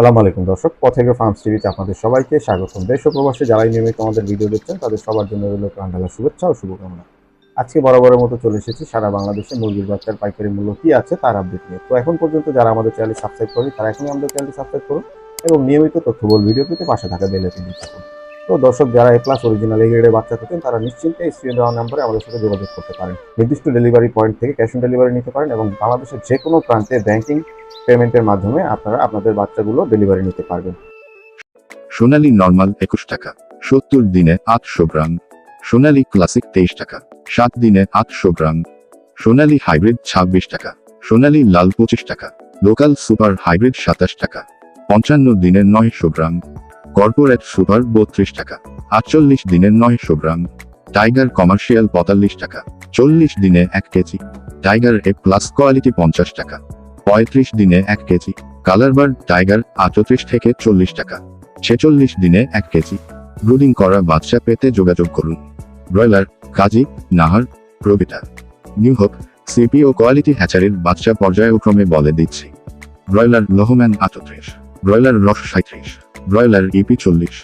সালাম আলাইকুম দর্শক পথেগ্র ফার্মস টিভিতে আপনাদের সবাইকে স্বাগতম। দেশ ও প্রবাসে যারাই নিয়মিত আমাদের ভিডিও দেখছেন, তাদের সবার জন্য রইল প্রাণঢালা শুভেচ্ছা ও শুভকামনা। আজকে বরাবরের মতো চলে এসেছি, সারা বাংলাদেশে মুরগির বাচ্চার পাইকারি মূল্য কী আছে তার আপডেট নিয়ে। তো এখন পর্যন্ত যারা আমাদের চ্যানেল সাবস্ক্রাইব করেনি, তারা এখনই আমাদের চ্যানেলটি সাবস্ক্রাইব করুন এবং নিয়মিত তথ্যবল ভিডিও পেতে পাশে থাকা বেলে তিনি থাকুন তো দর্শক যারা এ প্লাস অরিজিনাল এগ্রেডের বাচ্চা থাকেন, তারা নিশ্চিন্তে স্ক্রিন দেওয়া নম্বরে আমাদের সাথে যোগাযোগ করতে পারেন। নির্দিষ্ট ডেলিভারি পয়েন্ট থেকে ক্যাশ অন ডেলিভারি নিতে পারেন এবং বাংলাদেশের যে কোনো প্রান্তে ব্যাংকিং পেমেন্টের মাধ্যমে আপনারা আপনাদের বাচ্চাগুলো ডেলিভারি নিতে পারবেন। সোনালী নর্মাল একুশ টাকা, সত্তর দিনে আটশো গ্রাম। সোনালী ক্লাসিক তেইশ টাকা, সাত দিনে আটশো গ্রাম। সোনালী হাইব্রিড ছাব্বিশ টাকা, সোনালী লাল পঁচিশ টাকা। লোকাল সুপার হাইব্রিড সাতাশ টাকা, পঞ্চান্ন দিনে নয়শো গ্রাম। কর্পোরেট সুপার বত্রিশ টাকা, আটচল্লিশ দিনে নয়শো গ্রাম, টাইগার কমার্শিয়াল পঁয়তাল্লিশ টাকা, চল্লিশ দিনে এক KG, tiger A plus quality পঞ্চাশ টাকা, পঁয়ত্রিশ দিনে এক কেজি কালারবার্ড টাইগার আটত্রিশ থেকে চল্লিশ টাকা, ছেচল্লিশ দিনে এক কেজি, ব্রুডিং করা বাচ্চা পেতে যোগাযোগ করুন। Broiler, Kazi, Nahar, Provita. New Hope CP ও কোয়ালিটি হ্যাচারির বাচ্চা পর্যায়ক্রমে বলে দিচ্ছি। ব্রয়লার লোহম্যান আটত্রিশ, ব্রয়লার রস সাঁত্রিশ ব্রয়লার ইপি চল্লিশ,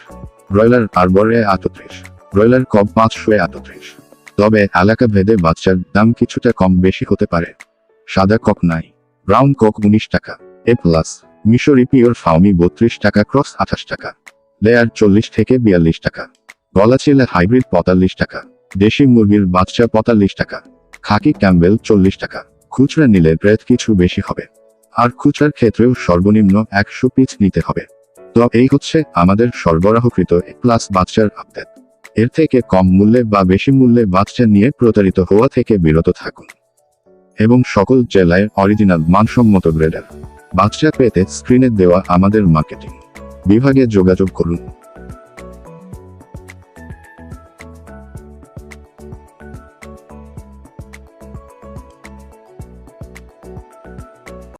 ব্রয়লার আরবরে আটত্রিশ, ব্রয়লার কব পাঁচশো আটত্রিশ। তবে এলাকা ভেদে বাচ্চার দাম কিছুটা কম বেশি হতে পারে। সাদা কক নাই, ব্রাউন কক উনিশ টাকা এ প্লাস মিশরি পিওর ফাউমি বত্রিশ টাকা, ক্রস আঠাশ টাকা, লেয়ার চল্লিশ থেকে বিয়াল্লিশ টাকা গলাচিলা হাইব্রিড পঁয়তাল্লিশ টাকা, দেশি মুরগির বাচ্চা পঁয়তাল্লিশ টাকা, খাকি ক্যাম্বেল চল্লিশ টাকা, খুচরা নিলে রেট কিছু বেশি হবে। আর খুচরার ক্ষেত্রেও সর্বনিম্ন একশো পিস নিতে হবে। তো এই হচ্ছে আমাদের সরবরাহকৃত প্লাস বাচ্চার আপডেট এর থেকে কম মূল্যে বা বেশি মূল্যে বাচ্চা নিয়ে প্রতারিত হওয়া থেকে বিরত থাকুন। এবং সকল জেলায় অরিজিনাল মানসম্মত গ্রেডার বাচ্চা পেতে স্ক্রিনে দেওয়া আমাদের মার্কেটিং বিভাগে যোগাযোগ করুন।